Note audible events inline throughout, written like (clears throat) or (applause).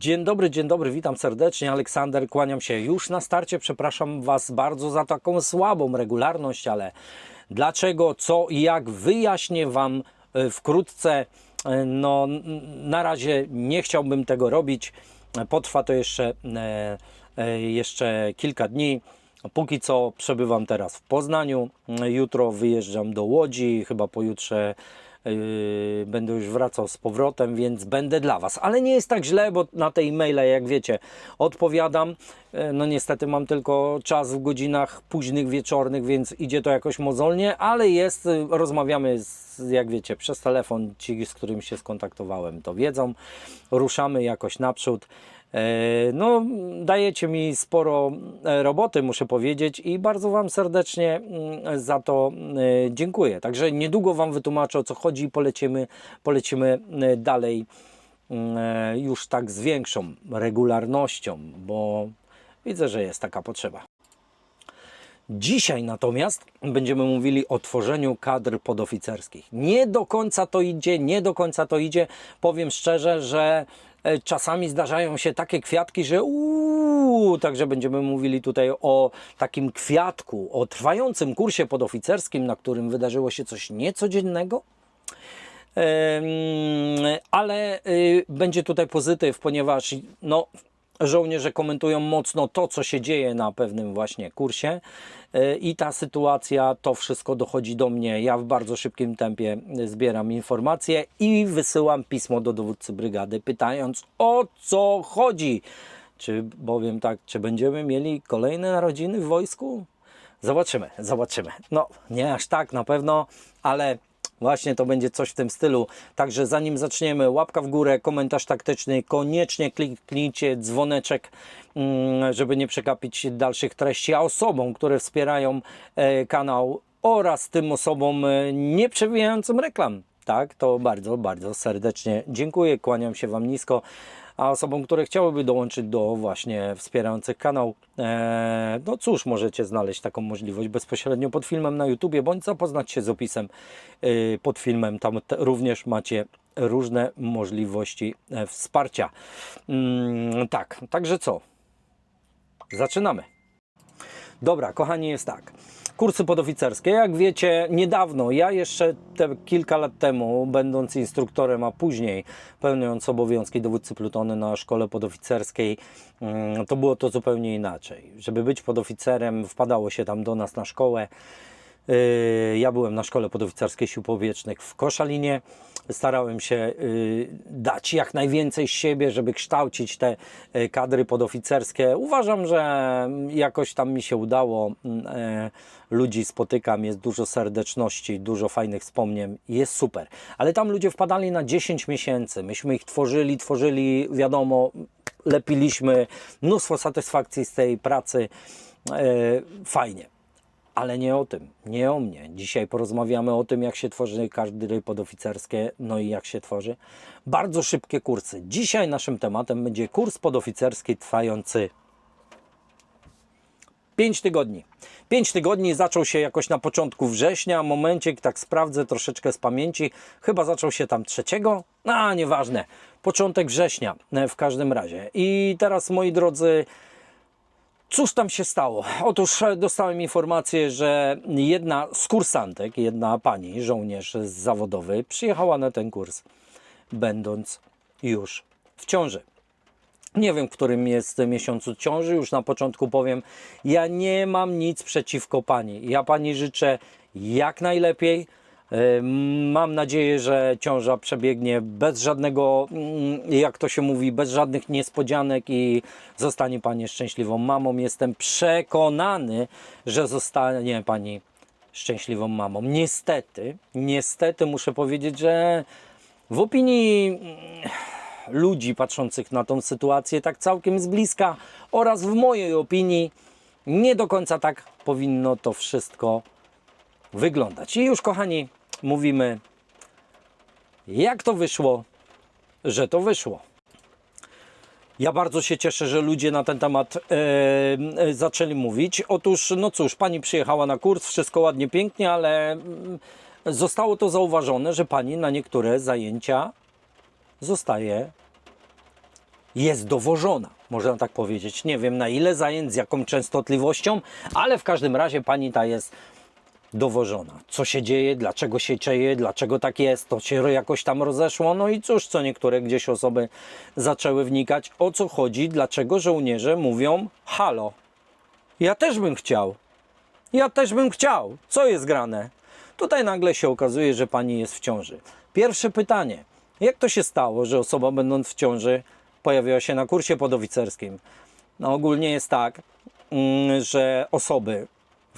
Dzień dobry, dzień dobry, witam serdecznie. Aleksander, kłaniam się już na starcie. Przepraszam Was bardzo za taką słabą regularność, ale dlaczego, co i jak wyjaśnię Wam e, wkrótce. E, No, na razie nie chciałbym tego robić. Potrwa to jeszcze, e, jeszcze kilka dni. Póki co przebywam teraz w Poznaniu. Jutro wyjeżdżam do Łodzi, chyba pojutrze będę już wracał z powrotem, więc będę dla Was. Ale nie jest tak źle, bo na te e-maile, jak wiecie, odpowiadam. Yy, No niestety mam tylko czas w godzinach późnych, wieczornych, więc idzie to jakoś mozolnie, ale jest, yy, rozmawiamy, z, jak wiecie, przez telefon. Ci, z którymi się skontaktowałem, to wiedzą. Ruszamy jakoś naprzód. E, No, dajecie mi sporo e, roboty, muszę powiedzieć, i bardzo Wam serdecznie mm, za to e, dziękuję. Także niedługo Wam wytłumaczę o co chodzi i polecimy, polecimy dalej mm, już tak z większą regularnością, bo widzę, że jest taka potrzeba. Dzisiaj natomiast będziemy mówili o tworzeniu kadr podoficerskich. Nie do końca to idzie, nie do końca to idzie. Powiem szczerze, że czasami zdarzają się takie kwiatki, że uuu, także będziemy mówili tutaj o takim kwiatku, o trwającym kursie podoficerskim, na którym wydarzyło się coś niecodziennego. Ale y, będzie tutaj pozytyw, ponieważ no, żołnierze komentują mocno to, co się dzieje na pewnym właśnie kursie y, i ta sytuacja, to wszystko dochodzi do mnie. Ja w bardzo szybkim tempie zbieram informacje i wysyłam pismo do dowódcy brygady, pytając o co chodzi. Czy bowiem tak, czy będziemy mieli kolejne narodziny w wojsku? Zobaczymy, zobaczymy. No, nie aż tak na pewno, ale właśnie to będzie coś w tym stylu. Także zanim zaczniemy, łapka w górę, komentarz taktyczny, koniecznie kliknijcie dzwoneczek, mm, żeby nie przekapić dalszych treści, a osobom, które wspierają e, kanał oraz tym osobom e, nie przewijającym reklam. Tak, to bardzo, bardzo serdecznie dziękuję, kłaniam się Wam nisko. A osobom, które chciałyby dołączyć do właśnie wspierających kanał, e, no cóż, możecie znaleźć taką możliwość bezpośrednio pod filmem na YouTubie, bądź zapoznać się z opisem e, pod filmem. Tam również macie różne możliwości e, wsparcia. Mm, tak, także co? Zaczynamy. Dobra, kochani, jest tak. Kursy podoficerskie, jak wiecie, niedawno, ja jeszcze te kilka lat temu, będąc instruktorem, a później pełniąc obowiązki dowódcy plutony na szkole podoficerskiej, mm, to było to zupełnie inaczej. Żeby być podoficerem, wpadało się tam do nas na szkołę. Yy, Ja byłem na szkole podoficerskiej sił powietrznych w Koszalinie. Starałem się yy, dać jak najwięcej z siebie, żeby kształcić te yy, kadry podoficerskie. Uważam, że jakoś tam mi się udało. Yy, Ludzi spotykam, jest dużo serdeczności, dużo fajnych wspomnień, jest super. Ale tam ludzie wpadali na 10 miesięcy. Myśmy ich tworzyli, tworzyli, wiadomo, lepiliśmy, mnóstwo satysfakcji z tej pracy. Fajnie. Ale nie o tym, nie o mnie. Dzisiaj porozmawiamy o tym, jak się tworzy kadry podoficerskie, no i jak się tworzy. Bardzo szybkie kursy. Dzisiaj naszym tematem będzie kurs podoficerski trwający 5 tygodni. 5 tygodni zaczął się jakoś na początku września, momencik, tak sprawdzę troszeczkę z pamięci, chyba zaczął się tam trzeciego, a nieważne, początek września e, w każdym razie. I teraz moi drodzy, Cóż tam się stało? Otóż e, dostałem informację, że jedna z kursantek, jedna pani, żołnierz zawodowy, przyjechała na ten kurs, będąc już w ciąży. Nie wiem, w którym jest miesiącu ciąży, już na początku powiem, ja nie mam nic przeciwko pani. Ja pani życzę jak najlepiej. Mam nadzieję, że ciąża przebiegnie bez żadnego, mm, jak to się mówi, bez żadnych niespodzianek i zostanie Pani szczęśliwą mamą. Jestem przekonany, że zostanie Pani szczęśliwą mamą. Niestety, niestety muszę powiedzieć, że w opinii mm, ludzi patrzących na tą sytuację tak całkiem z bliska oraz w mojej opinii nie do końca tak powinno to wszystko wyglądać. I już, kochani, mówimy, jak to wyszło, że to wyszło. Ja bardzo się cieszę, że ludzie na ten temat e, e, zaczęli mówić. Otóż, no cóż, pani przyjechała na kurs, wszystko ładnie, pięknie, ale mm, zostało to zauważone, że pani na niektóre zajęcia zostaje jest dowożona, można tak powiedzieć. Nie wiem na ile zajęć, z jaką częstotliwością, ale w każdym razie pani ta jest dowożona. Co się dzieje, dlaczego się dzieje, dlaczego tak jest, to się jakoś tam rozeszło. No i cóż, co niektóre gdzieś osoby zaczęły wnikać, o co chodzi, dlaczego żołnierze mówią halo. Ja też bym chciał. Ja też bym chciał. Co jest grane? Tutaj nagle się okazuje, że pani jest w ciąży. Pierwsze pytanie. Jak to się stało, że osoba będąc w ciąży pojawiła się na kursie podoficerskim? No ogólnie jest tak, mm, że osoby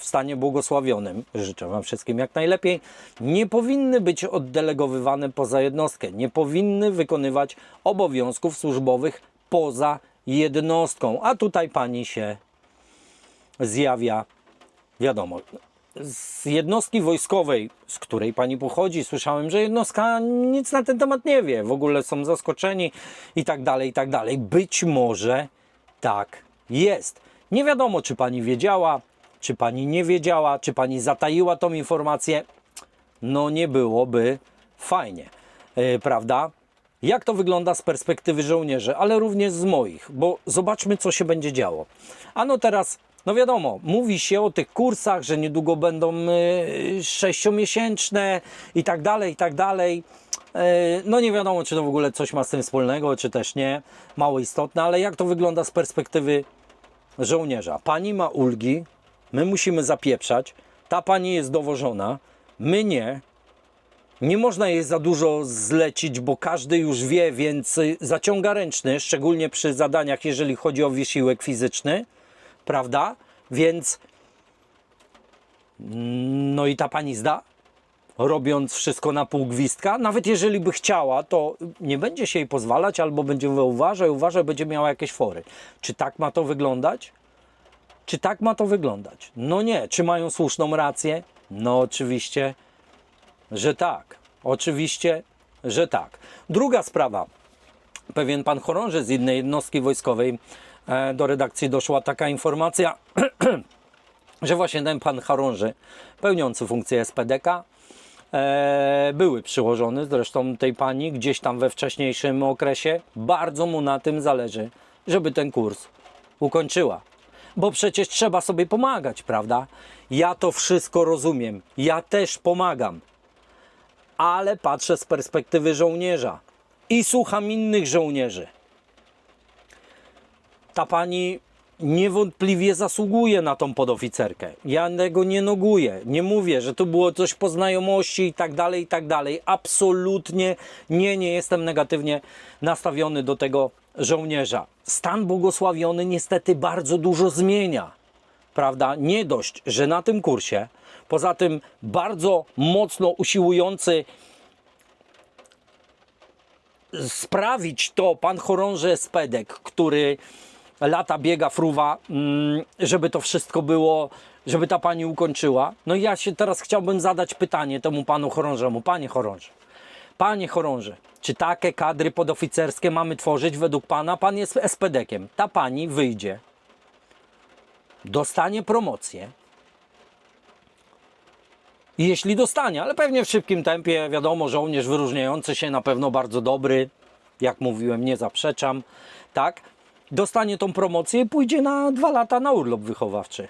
w stanie błogosławionym, życzę Wam wszystkim jak najlepiej, nie powinny być oddelegowywane poza jednostkę, nie powinny wykonywać obowiązków służbowych poza jednostką. A tutaj pani się zjawia, wiadomo, z jednostki wojskowej, z której pani pochodzi, słyszałem, że jednostka nic na ten temat nie wie, w ogóle są zaskoczeni i tak dalej, i tak dalej. Być może tak jest. Nie wiadomo, czy pani wiedziała, czy pani nie wiedziała, czy pani zataiła tą informację. No nie byłoby fajnie, yy, prawda? Jak to wygląda z perspektywy żołnierzy, ale również z moich, bo zobaczmy, co się będzie działo. Ano teraz, no wiadomo, mówi się o tych kursach, że niedługo będą y, sześciomiesięczne i tak dalej, i tak dalej. Y, No nie wiadomo, czy to w ogóle coś ma z tym wspólnego, czy też nie. Mało istotne, ale jak to wygląda z perspektywy żołnierza? Pani ma ulgi, my musimy zapieprzać, ta pani jest dowożona, my nie. Nie można jej za dużo zlecić, bo każdy już wie, więc zaciąga ręczny, szczególnie przy zadaniach, jeżeli chodzi o wysiłek fizyczny, prawda? Więc no i ta pani zda, robiąc wszystko na pół gwizdka. Nawet jeżeli by chciała, to nie będzie się jej pozwalać, albo będzie mówiła, uważaj, uważaj, będzie miała jakieś fory. Czy tak ma to wyglądać? Czy tak ma to wyglądać? No nie. Czy mają słuszną rację? No oczywiście, że tak. Oczywiście, że tak. Druga sprawa. Pewien pan chorąży z innej jednostki wojskowej e, do redakcji doszła taka informacja, (clears throat) że właśnie ten pan chorąży pełniący funkcję SPDK e, były przyłożony zresztą tej pani gdzieś tam we wcześniejszym okresie. Bardzo mu na tym zależy, żeby ten kurs ukończyła. Bo przecież trzeba sobie pomagać, prawda? Ja to wszystko rozumiem. Ja też pomagam ale patrzę z perspektywy żołnierza i słucham innych żołnierzy. Ta pani niewątpliwie zasługuje na tą podoficerkę. Ja tego nie noguję. Nie mówię, że to było coś po znajomości i tak dalej, i tak dalej. Absolutnie nie, nie jestem negatywnie nastawiony do tego żołnierza. Stan błogosławiony niestety bardzo dużo zmienia prawda? Nie dość, że na tym kursie, poza tym bardzo mocno usiłujący sprawić to pan chorąży Spedek, który lata biega fruwa, mm, żeby to wszystko było, żeby ta pani ukończyła. No i ja się teraz chciałbym zadać pytanie temu panu chorążemu. Panie chorąży, panie chorąży, czy takie kadry podoficerskie mamy tworzyć według pana? Pan jest SPDkiem. Ta pani wyjdzie, dostanie promocję. I Jeśli dostanie, ale pewnie w szybkim tempie, wiadomo, żołnierz wyróżniający się, na pewno bardzo dobry, jak mówiłem, nie zaprzeczam, tak, dostanie tą promocję i pójdzie na dwa lata na urlop wychowawczy.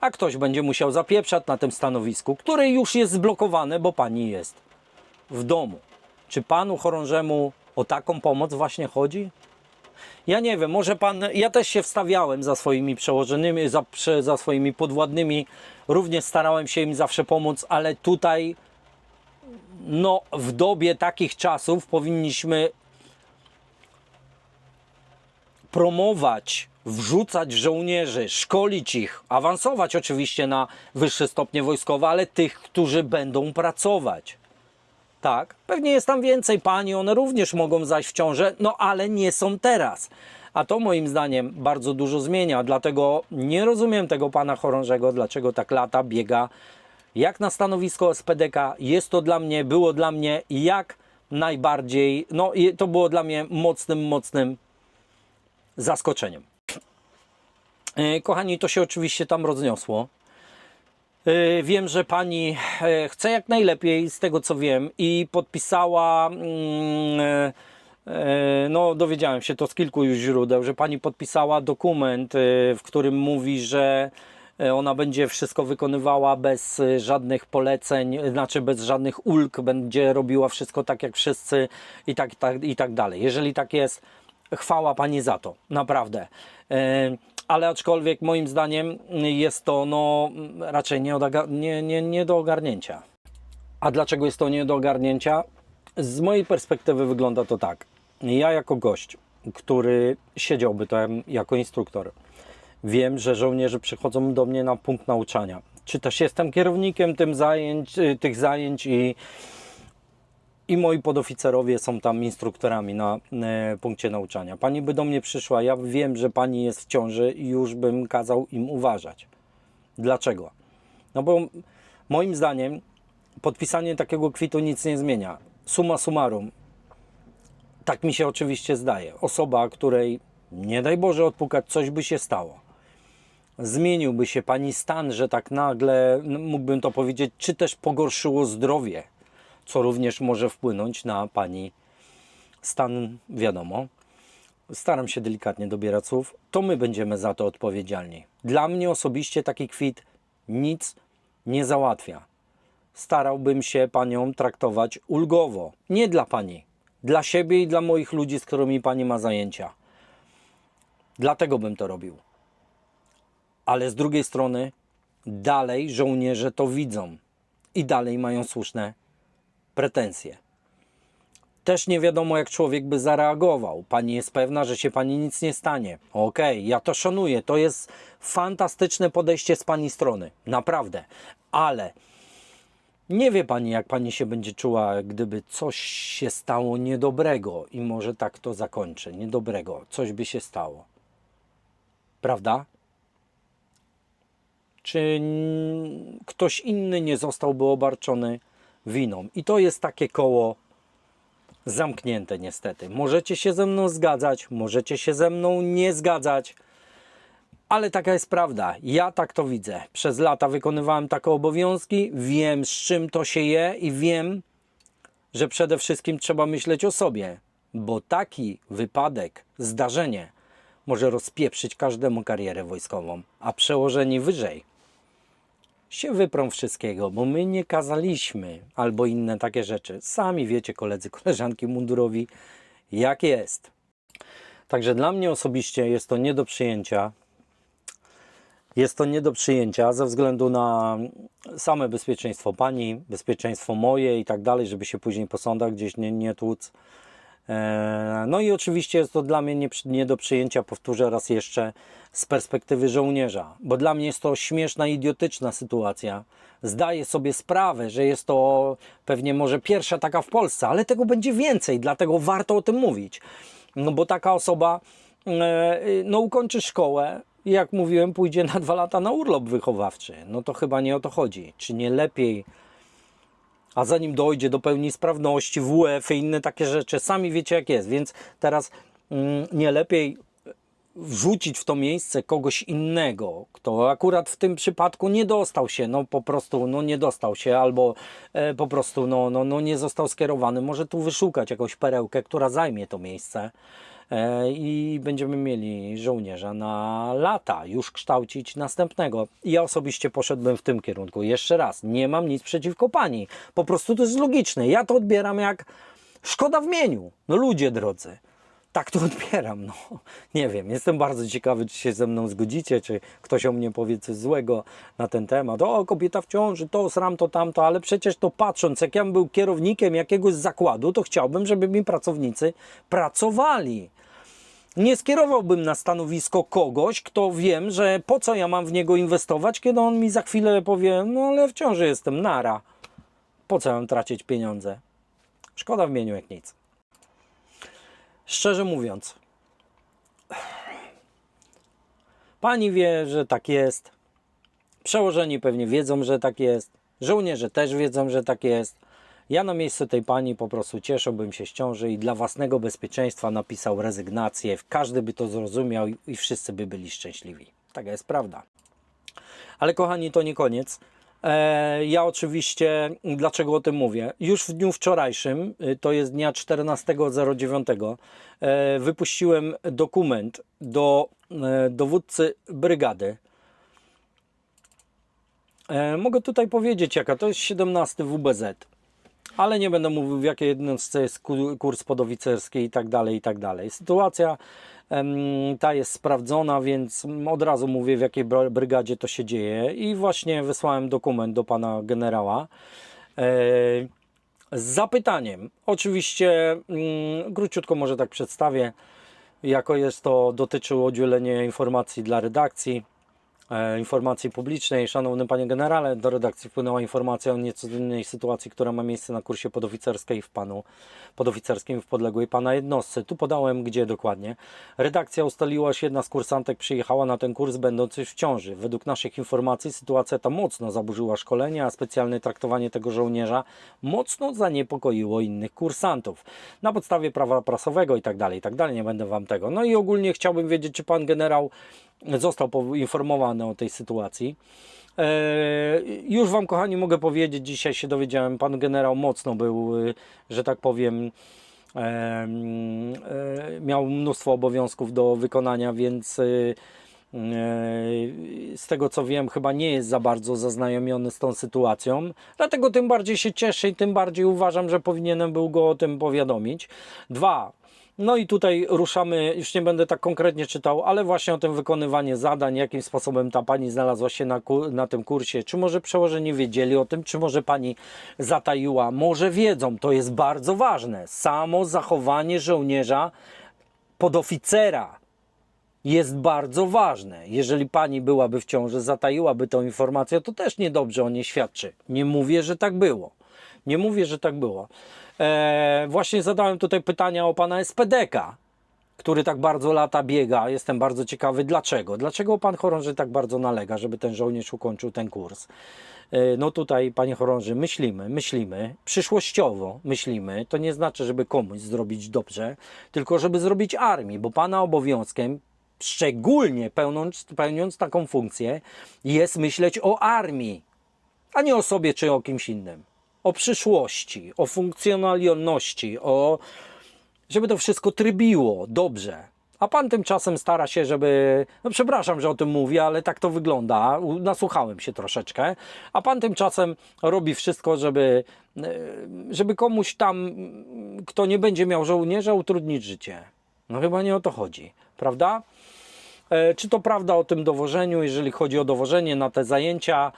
A ktoś będzie musiał zapieprzać na tym stanowisku, które już jest zblokowane, bo pani jest w domu. Czy panu chorążemu o taką pomoc właśnie chodzi? Ja nie wiem, może pan. Ja też się wstawiałem za swoimi przełożonymi, za, za swoimi podwładnymi. Również starałem się im zawsze pomóc, ale tutaj, no, w dobie takich czasów powinniśmy promować, wrzucać żołnierzy, szkolić ich, awansować oczywiście na wyższe stopnie wojskowe, ale tych, którzy będą pracować. Tak, pewnie jest tam więcej pani, one również mogą zajść w ciążę, no ale nie są teraz. A to moim zdaniem bardzo dużo zmienia, dlatego nie rozumiem tego pana chorążego, dlaczego tak lata biega jak na stanowisko SPDK. Jest to dla mnie, było dla mnie jak najbardziej, no i to było dla mnie mocnym, mocnym zaskoczeniem. E, Kochani, to się oczywiście tam rozniosło. E, Wiem, że pani e, chce jak najlepiej, z tego co wiem, i podpisała mm, E, No, dowiedziałem się to z kilku już źródeł, że pani podpisała dokument, w którym mówi, że ona będzie wszystko wykonywała bez żadnych poleceń, znaczy bez żadnych ulg, będzie robiła wszystko tak jak wszyscy i tak, tak, i tak dalej. Jeżeli tak jest, chwała pani za to, naprawdę. Ale aczkolwiek moim zdaniem jest to no, raczej nie, nie, nie, nie do ogarnięcia. A dlaczego jest to nie do ogarnięcia? Z mojej perspektywy wygląda to tak. Ja jako gość, który siedziałby tam jako instruktor, wiem, że żołnierze przychodzą do mnie na punkt nauczania. Czy też jestem kierownikiem tym zajęć, tych zajęć i, i moi podoficerowie są tam instruktorami na e, punkcie nauczania. Pani by do mnie przyszła, ja wiem, że pani jest w ciąży i już bym kazał im uważać. Dlaczego? No bo moim zdaniem podpisanie takiego kwitu nic nie zmienia. Summa summarum, tak mi się oczywiście zdaje. Osoba, której nie daj Boże odpukać, coś by się stało. Zmieniłby się pani stan, że tak nagle, no, mógłbym to powiedzieć, czy też pogorszyło zdrowie, co również może wpłynąć na pani stan, wiadomo. Staram się delikatnie dobierać słów. To my będziemy za to odpowiedzialni. Dla mnie osobiście taki kwit nic nie załatwia starałbym się panią traktować ulgowo. Nie dla pani, dla siebie i dla moich ludzi, z którymi pani ma zajęcia. Dlatego bym to robił. Ale z drugiej strony, dalej żołnierze to widzą i dalej mają słuszne pretensje. Też nie wiadomo, jak człowiek by zareagował. Pani jest pewna, że się pani nic nie stanie. Okej, ja to szanuję. To jest fantastyczne podejście z pani strony. Naprawdę. Ale nie wie pani, jak pani się będzie czuła, gdyby coś się stało niedobrego i może tak to zakończę. Niedobrego, coś by się stało. Prawda? Czy ktoś inny nie zostałby obarczony winą? I to jest takie koło zamknięte, niestety. Możecie się ze mną zgadzać, możecie się ze mną nie zgadzać. Ale taka jest prawda. Ja tak to widzę. Przez lata wykonywałem takie obowiązki, wiem z czym to się je i wiem, że przede wszystkim trzeba myśleć o sobie, bo taki wypadek, zdarzenie może rozpieprzyć każdemu karierę wojskową, a przełożeni wyżej się wyprą wszystkiego, bo my nie kazaliśmy albo inne takie rzeczy. Sami wiecie, koledzy, (laughs) koleżanki mundurowi, jak jest. Także dla mnie osobiście jest to nie do przyjęcia. Jest to nie do przyjęcia ze względu na same bezpieczeństwo pani, bezpieczeństwo moje i tak dalej, żeby się później po sądach gdzieś nie, nie tłuc. E, No i oczywiście jest to dla mnie nie, nie do przyjęcia, powtórzę raz jeszcze, z perspektywy żołnierza, bo dla mnie jest to śmieszna, idiotyczna sytuacja. Zdaję sobie sprawę, że jest to pewnie może pierwsza taka w Polsce, ale tego będzie więcej, dlatego warto o tym mówić. No bo taka osoba e, no, ukończy szkołę jak mówiłem, pójdzie na dwa lata na urlop wychowawczy. No to chyba nie o to chodzi. Czy nie lepiej a zanim dojdzie do pełni sprawności, WF i inne takie rzeczy, sami wiecie jak jest, więc teraz mm, nie lepiej wrzucić w to miejsce kogoś innego, kto akurat w tym przypadku nie dostał się, no po prostu no nie dostał się, albo e, po prostu no, no, no nie został skierowany. Może tu wyszukać jakąś perełkę, która zajmie to miejsce e, i będziemy mieli żołnierza na lata, już kształcić następnego. Ja osobiście poszedłbym w tym kierunku. Jeszcze raz, nie mam nic przeciwko pani. Po prostu to jest logiczne. Ja to odbieram jak szkoda w mieniu. No ludzie drodzy. Tak to (laughs) odbieram. No. Nie wiem, jestem bardzo ciekawy, czy się ze mną zgodzicie, czy ktoś o mnie powie coś złego na ten temat. O, kobieta w ciąży, to, sram, to, tamto, ale przecież to patrząc, jak ja bym był kierownikiem jakiegoś zakładu, to chciałbym, żeby mi pracownicy pracowali. Nie skierowałbym na stanowisko kogoś, kto wiem, że po co ja mam w niego inwestować, kiedy on mi za chwilę powie, no ale w ciąży jestem, nara. Po co mam tracić pieniądze? Szkoda w mieniu jak nic. Szczerze mówiąc, pani wie, że tak jest. Przełożeni pewnie wiedzą, że tak jest. Żołnierze też wiedzą, że tak jest. Ja na miejscu tej pani po prostu cieszyłbym się z ciąży i dla własnego bezpieczeństwa napisał rezygnację. Każdy by to zrozumiał i- wszyscy by byli szczęśliwi. Taka jest prawda. Ale kochani, to nie koniec. E, ja oczywiście, dlaczego o tym mówię? Już w dniu wczorajszym, y, to jest dnia 14.09, e, wypuściłem dokument do e, dowódcy brygady. Mogę tutaj powiedzieć, jaka to jest 17 WBZ, ale nie będę mówił, w jakiej jednostce jest ku- kurs podoficerski i tak dalej, i tak dalej. Sytuacja ta jest sprawdzona, więc od razu mówię, w jakiej br- brygadzie to się dzieje i właśnie wysłałem dokument do pana generała. E, z zapytaniem. Oczywiście mm, króciutko może tak przedstawię, jako jest to dotyczyło udzielenia informacji dla redakcji, informacji publicznej. Szanowny Panie Generale, do redakcji wpłynęła informacja o niecodziennej sytuacji, która ma miejsce na kursie podoficerskiej w panu, podoficerskim w podległej Pana jednostce. Tu podałem gdzie dokładnie. Redakcja ustaliła, że jedna z kursantek przyjechała na ten kurs będąc już w ciąży. Według naszych informacji sytuacja ta mocno zaburzyła szkolenie, a specjalne traktowanie tego żołnierza mocno zaniepokoiło innych kursantów. Na podstawie prawa prasowego i tak dalej, i tak dalej, nie będę Wam tego. No i ogólnie chciałbym wiedzieć, czy Pan Generał został poinformowany o tej sytuacji. Eee, Już Wam, kochani, mogę powiedzieć, dzisiaj się dowiedziałem, Pan Generał mocno był, y, że tak powiem, em, e, miał mnóstwo obowiązków do wykonania, więc e, z tego co wiem, chyba nie jest za bardzo zaznajomiony z tą sytuacją. Dlatego tym bardziej się cieszę i tym bardziej uważam, że powinienem był go o tym powiadomić. Dwa. No i tutaj ruszamy, już nie będę tak konkretnie czytał, ale właśnie o tym wykonywanie zadań, jakim sposobem ta pani znalazła się na, na tym kursie. Czy może przełożeni wiedzieli o tym, czy może pani zataiła? Może wiedzą, to jest bardzo ważne. Samo zachowanie żołnierza podoficera jest bardzo ważne. Jeżeli pani byłaby w ciąży, zataiłaby tą informację, to też niedobrze o niej świadczy. Nie mówię, że tak było. Nie mówię, że tak było. Eee, właśnie zadałem tutaj pytania o pana SPDK, który tak bardzo lata biega. Jestem bardzo ciekawy, dlaczego. Dlaczego pan chorąży tak bardzo nalega, żeby ten żołnierz ukończył ten kurs? E, No tutaj, panie chorąży, myślimy, myślimy, przyszłościowo myślimy. To nie znaczy, żeby komuś zrobić dobrze, tylko żeby zrobić armii, bo pana obowiązkiem, szczególnie pełniąc, pełniąc taką funkcję, jest myśleć o armii, a nie o sobie czy o kimś innym. O przyszłości, o funkcjonalności, o żeby to wszystko trybiło dobrze. A pan tymczasem stara się, żeby. No przepraszam, że o tym mówię, ale tak to wygląda. Nasłuchałem się troszeczkę. A pan tymczasem robi wszystko, żeby, e, żeby komuś tam, kto nie będzie miał żołnierza, utrudnić życie. No chyba nie o to chodzi, prawda? E, Czy to prawda o tym dowożeniu, jeżeli chodzi o dowożenie na te zajęcia?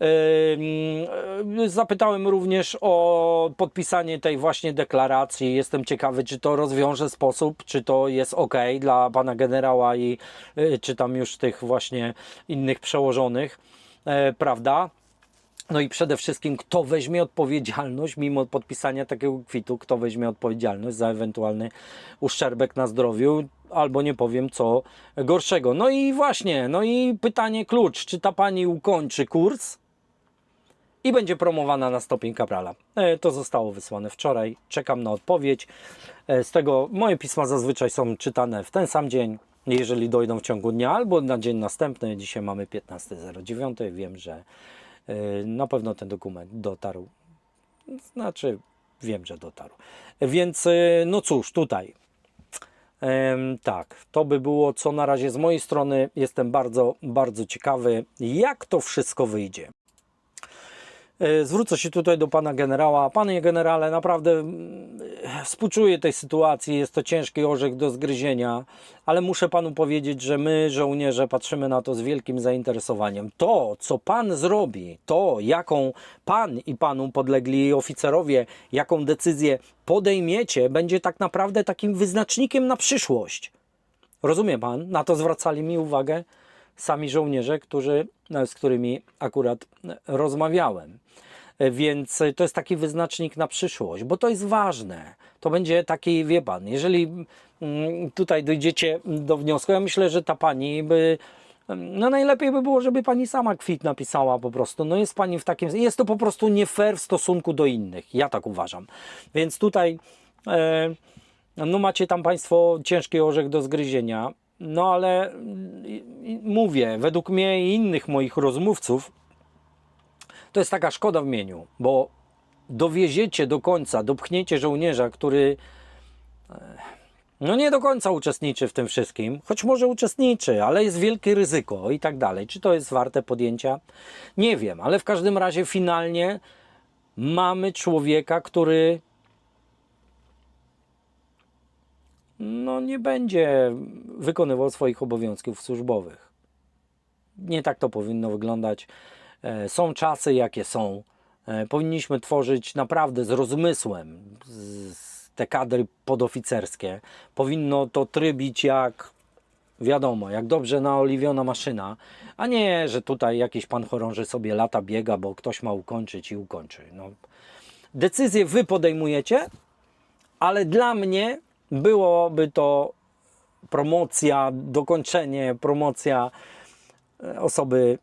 E, mm, e, Zapytałem również o podpisanie tej właśnie deklaracji. Jestem ciekawy, czy to rozwiąże sposób, czy to jest ok dla pana generała i czy tam już tych właśnie innych przełożonych, prawda? No i przede wszystkim, kto weźmie odpowiedzialność, mimo podpisania takiego kwitu, kto weźmie odpowiedzialność za ewentualny uszczerbek na zdrowiu, albo nie powiem co gorszego. No i właśnie, no i pytanie klucz, czy ta pani ukończy kurs i będzie promowana na stopień kaprala. E, To zostało wysłane wczoraj, czekam na odpowiedź. E, Z tego moje pisma zazwyczaj są czytane w ten sam dzień, jeżeli dojdą w ciągu dnia, albo na dzień następny. Dzisiaj mamy 15.09, wiem, że e, na pewno ten dokument dotarł. Znaczy, wiem, że dotarł. Więc, no cóż, tutaj. Tak, to by było co na razie z mojej strony. Jestem bardzo, bardzo ciekawy, jak to wszystko wyjdzie. E, Zwrócę się tutaj do pana generała. Panie generale, naprawdę mm, współczuję tej sytuacji. Jest to ciężki orzech do zgryzienia, ale muszę panu powiedzieć, że my, żołnierze, patrzymy na to z wielkim zainteresowaniem. To, co pan zrobi, to, jaką pan i panu podlegli oficerowie, jaką decyzję podejmiecie, będzie tak naprawdę takim wyznacznikiem na przyszłość. Rozumie pan? Na to zwracali mi uwagę sami żołnierze, którzy, z którymi akurat rozmawiałem. Więc to jest taki wyznacznik na przyszłość, bo to jest ważne. To będzie taki, wie pan, jeżeli mm, tutaj dojdziecie do wniosku, ja myślę, że ta pani by. No najlepiej by było, żeby pani sama kwit napisała po prostu. No jest pani w takim. Jest to po prostu nie fair w stosunku do innych. Ja tak uważam. Więc tutaj. E, no macie tam Państwo ciężki orzech do zgryzienia, no ale mówię, według mnie i innych moich rozmówców, to jest taka szkoda w mieniu, bo dowieziecie do końca, dopchniecie żołnierza, który e, no nie do końca uczestniczy w tym wszystkim, choć może uczestniczy, ale jest wielkie ryzyko i tak dalej. Czy to jest warte podjęcia? Nie wiem, ale w każdym razie finalnie mamy człowieka, który no nie będzie wykonywał swoich obowiązków służbowych. Nie tak to powinno wyglądać. E, Są czasy, jakie są. E, Powinniśmy tworzyć naprawdę z rozmysłem te kadry podoficerskie. Powinno to trybić jak wiadomo, jak dobrze naoliwiona maszyna, a nie, że tutaj jakiś pan chorąży sobie lata biega, bo ktoś ma ukończyć i ukończy. No. Decyzje wy podejmujecie, ale dla mnie byłoby to promocja, dokończenie, promocja e, osoby,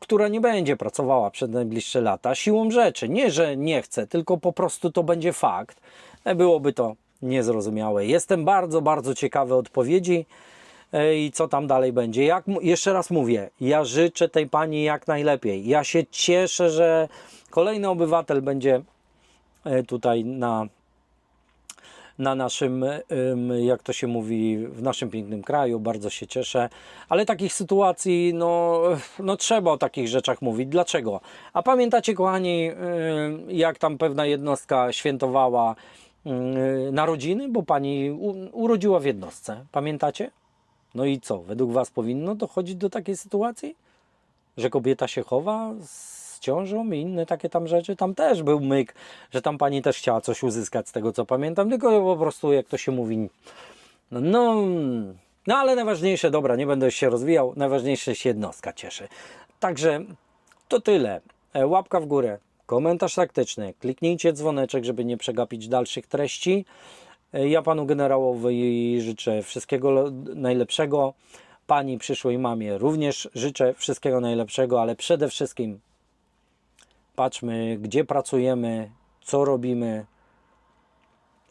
która nie będzie pracowała przez najbliższe lata siłą rzeczy. Nie, że nie chce, tylko po prostu to będzie fakt. E, Byłoby to niezrozumiałe. Jestem bardzo, bardzo ciekawy odpowiedzi e, i co tam dalej będzie. Jak, jeszcze raz mówię, ja życzę tej pani jak najlepiej. Ja się cieszę, że kolejny obywatel będzie tutaj na, na naszym, ym, jak to się mówi, w naszym pięknym kraju. Bardzo się cieszę. Ale takich sytuacji, no, no trzeba o takich rzeczach mówić. Dlaczego? A pamiętacie, kochani, jak tam pewna jednostka świętowała narodziny, bo pani urodziła w jednostce. Pamiętacie? No i co? Według Was powinno dochodzić do takiej sytuacji? Że kobieta się chowa z ciążą i inne takie tam rzeczy? Tam też był myk, że tam pani też chciała coś uzyskać z tego co pamiętam, tylko po prostu jak to się mówi, no, no, no ale najważniejsze, dobra, nie będę się rozwijał, najważniejsze się jednostka cieszy. Także to tyle. E, Łapka w górę, komentarz taktyczny, kliknijcie dzwoneczek, żeby nie przegapić dalszych treści. E, Ja panu generałowi życzę wszystkiego najlepszego. Pani przyszłej mamie również życzę wszystkiego najlepszego, ale przede wszystkim patrzmy, gdzie pracujemy, co robimy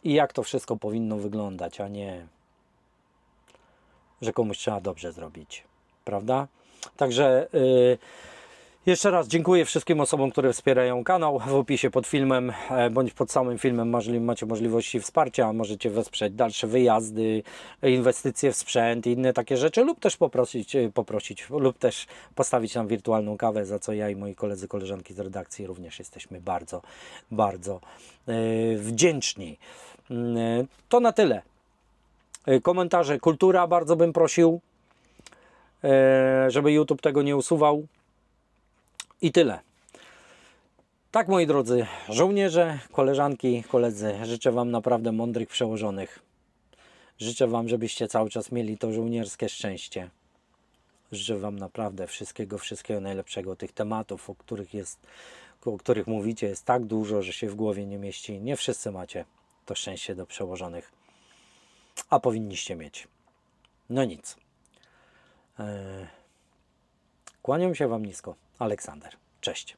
i jak to wszystko powinno wyglądać, a nie, że komuś trzeba dobrze zrobić. Prawda? Także y, jeszcze raz dziękuję wszystkim osobom, które wspierają kanał. W opisie pod filmem e, bądź pod samym filmem macie możliwości wsparcia. Możecie wesprzeć dalsze wyjazdy, inwestycje w sprzęt i inne takie rzeczy, lub też poprosić, e, poprosić lub też postawić nam wirtualną kawę, za co ja i moi koledzy, koleżanki z redakcji również jesteśmy bardzo, bardzo e, wdzięczni. Mm, To na tyle. Komentarze, kultura bardzo bym prosił, żeby YouTube tego nie usuwał. I tyle. Tak, moi drodzy żołnierze, koleżanki, koledzy, życzę Wam naprawdę mądrych przełożonych. Życzę Wam, żebyście cały czas mieli to żołnierskie szczęście. Życzę Wam naprawdę wszystkiego, wszystkiego najlepszego. Tych tematów, o których, jest, o których mówicie, jest tak dużo, że się w głowie nie mieści. Nie wszyscy macie to szczęście do przełożonych, a powinniście mieć. No nic. Eee, Kłaniam się Wam nisko. Aleksander. Cześć.